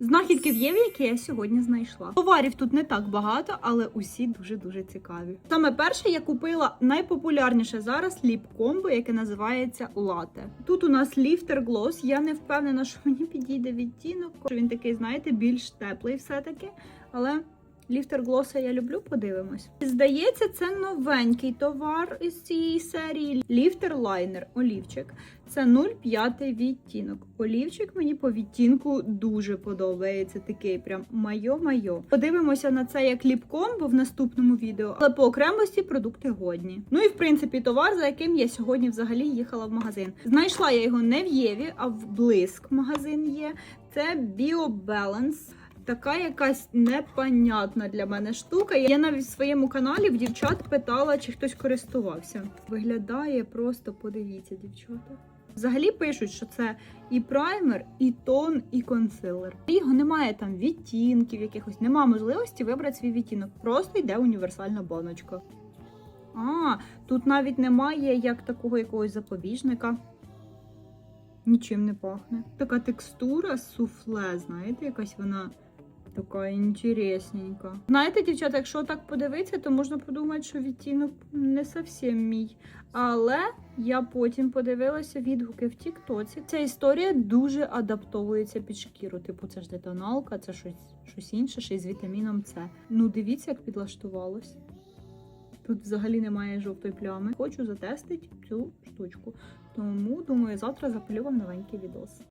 Знахідки в Єві, які я сьогодні знайшла. Товарів тут не так багато, але усі дуже-дуже цікаві. Саме перше я купила найпопулярніше зараз ліп-комбо, яке називається лате. Тут у нас ліфтер глос. Я не впевнена, що мені підійде відтінок. Він такий, знаєте, більш теплий все-таки. Але ліфтер глоса я люблю, подивимось. Здається, це новенький товар із цієї серії. Ліфтер лайнер, олівчик. Це 0,5 відтінок. Олівчик мені по відтінку дуже подобається. Такий прям майо-майо. Подивимося на це як ліпкомбо в наступному відео, але по окремості продукти годні. Ну і в принципі товар, за яким я сьогодні взагалі їхала в магазин. Знайшла я його не в Єві, а в Блиск магазин є. Це BioBalance. Така якась непонятна для мене штука. Я навіть в своєму каналі в дівчат питала, чи хтось користувався. Виглядає просто, подивіться, дівчата. Взагалі пишуть, що це і праймер, і тон, і консилер. Його немає там відтінків, якихось немає можливості вибрати свій відтінок. Просто йде універсальна баночка. А, тут навіть немає як такого якогось запобіжника. Нічим не пахне. Така текстура суфле, знаєте, якась вона така інтересненька. Знаєте, дівчата, якщо так подивитися, то можна подумати, що відтінок не зовсім мій. Але я потім подивилася відгуки в Тіктоці. Ця історія дуже адаптовується під шкіру. Типу, це ж детоналка, це щось, щось інше, ще й з вітаміном С. Ну, дивіться, як підлаштувалось. Тут взагалі немає жовтої плями. Хочу затестити цю штучку. Тому думаю, завтра запалю вам новенький відос.